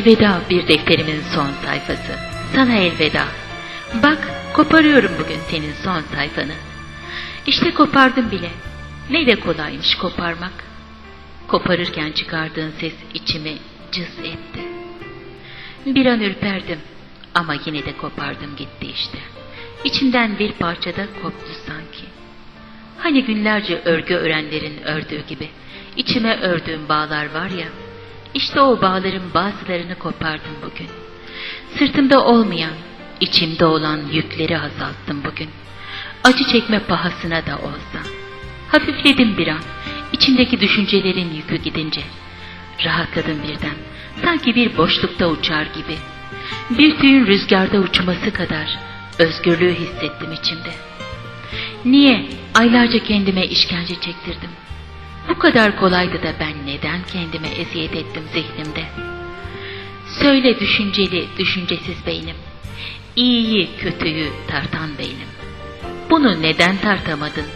Elveda bir defterimin son sayfası. Sana elveda. Bak koparıyorum bugün senin son sayfanı. İşte kopardım bile. Ne de kolaymış koparmak. Koparırken çıkardığın ses içimi cız etti. Bir an ürperdim ama yine de kopardım gitti işte. İçimden bir parça da koptu sanki. Hani günlerce örgü örenlerin ördüğü gibi içime ördüğüm bağlar var ya, işte o bağların bazılarını kopardım bugün. Sırtımda olmayan, içimde olan yükleri azalttım bugün. Acı çekme pahasına da olsa. Hafifledim bir an, içimdeki düşüncelerin yükü gidince. Rahatladım birden, sanki bir boşlukta uçar gibi. Bir tüyün rüzgarda uçması kadar özgürlüğü hissettim içimde. Niye aylarca kendime işkence çektirdim? Bu kadar kolaydı da ben neden kendime eziyet ettim zihnimde? Söyle düşünceli, düşüncesiz beynim. İyiyi, kötüyü tartan beynim. Bunu neden tartamadın?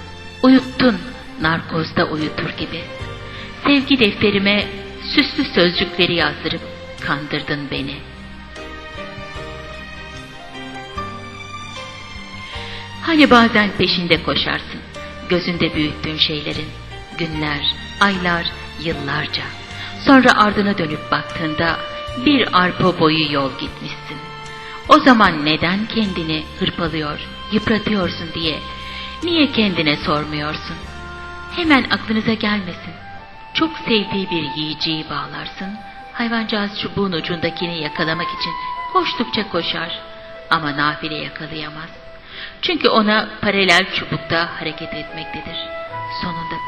Uyuttun, narkozda uyutur gibi. Sevgi defterime süslü sözcükleri yazdırıp kandırdın beni. Hani bazen peşinde koşarsın, gözünde büyüttüğün şeylerin, günler, aylar, yıllarca. Sonra ardına dönüp baktığında bir arpa boyu yol gitmişsin. O zaman neden kendini hırpalıyor, yıpratıyorsun diye, niye kendine sormuyorsun? Hemen aklınıza gelmesin. Çok sevdiği bir yiyeceği bağlarsın, hayvancağız çubuğun ucundakini yakalamak için koştukça koşar ama nafile yakalayamaz. Çünkü ona paralel çubukta hareket etmektedir. Sonunda.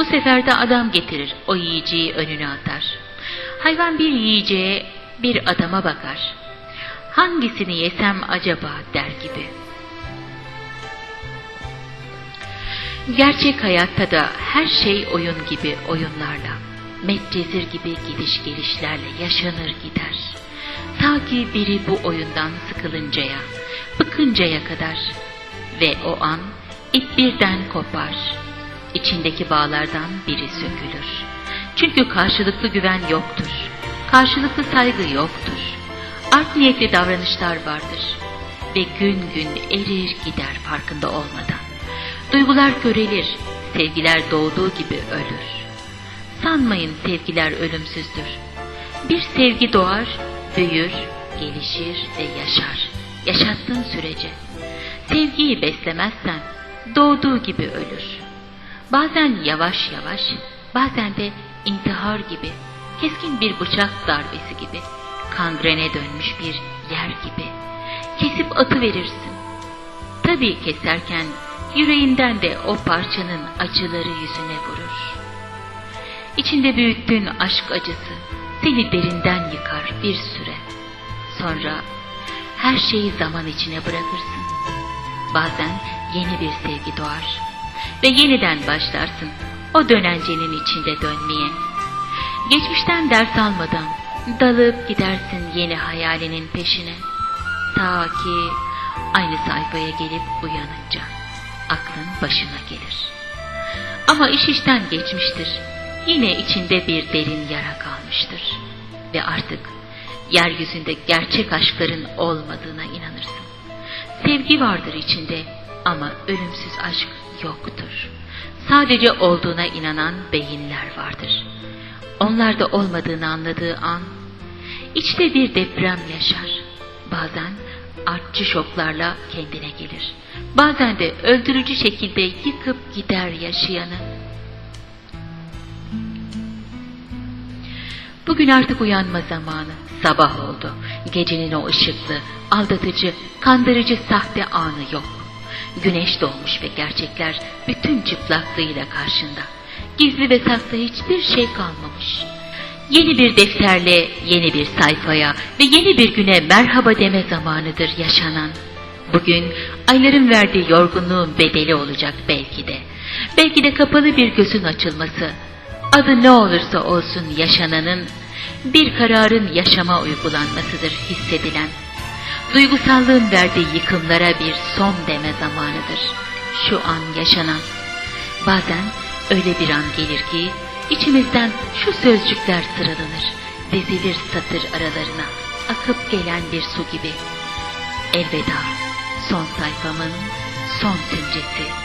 Bu sefer de adam getirir, o yiyeceği önüne atar. Hayvan bir yiyeceğe, bir adama bakar. Hangisini yesem acaba der gibi. Gerçek hayatta da her şey oyun gibi oyunlarla, metcezir gibi gidiş gelişlerle yaşanır gider. Ta ki biri bu oyundan sıkılıncaya, bıkıncaya kadar ve o an ip birden kopar. İçindeki bağlardan biri sökülür. Çünkü karşılıklı güven yoktur. Karşılıklı saygı yoktur. Art niyetli davranışlar vardır. Ve gün gün erir gider farkında olmadan. Duygular körelir, sevgiler doğduğu gibi ölür. Sanmayın sevgiler ölümsüzdür. Bir sevgi doğar, büyür, gelişir ve yaşar. Yaşattığın sürece. Sevgiyi beslemezsen doğduğu gibi ölür. Bazen yavaş yavaş, bazen de intihar gibi, keskin bir bıçak darbesi gibi, kangrene dönmüş bir yer gibi. Kesip atı verirsin. Tabii keserken yüreğinden de o parçanın acıları yüzüne vurur. İçinde büyüttüğün aşk acısı seni derinden yıkar bir süre. Sonra her şeyi zaman içine bırakırsın. Bazen yeni bir sevgi doğar ve yeniden başlarsın o dönencenin içinde dönmeye. Geçmişten ders almadan dalıp gidersin yeni hayalinin peşine. Ta ki aynı sayfaya gelip uyanınca aklın başına gelir. Ama iş işten geçmiştir. Yine içinde bir derin yara kalmıştır. Ve artık yeryüzünde gerçek aşkların olmadığına inanırsın. Sevgi vardır içinde ama ölümsüz aşk yoktur. Sadece olduğuna inanan beyinler vardır. Onlarda olmadığını anladığı an, içte bir deprem yaşar. Bazen artçı şoklarla kendine gelir. Bazen de öldürücü şekilde yıkıp gider yaşayanı. Bugün artık uyanma zamanı. Sabah oldu. Gecenin o ışıklı, aldatıcı, kandırıcı sahte anı yok. Güneş doğmuş ve gerçekler bütün çıplaklığıyla karşında. Gizli ve saklı hiçbir şey kalmamış. Yeni bir defterle, yeni bir sayfaya ve yeni bir güne merhaba deme zamanıdır yaşanan. Bugün ayların verdiği yorgunluğun bedeli olacak belki de. Belki de kapalı bir gözün açılması. Adı ne olursa olsun yaşananın bir kararın yaşama uygulanmasıdır hissedilen. Duygusallığın verdiği yıkımlara bir son deme zamanıdır. Şu an yaşanan. Bazen öyle bir an gelir ki içimizden şu sözcükler sıralanır. dizilir satır aralarına akıp gelen bir su gibi. Elveda son sayfamın son tümcesi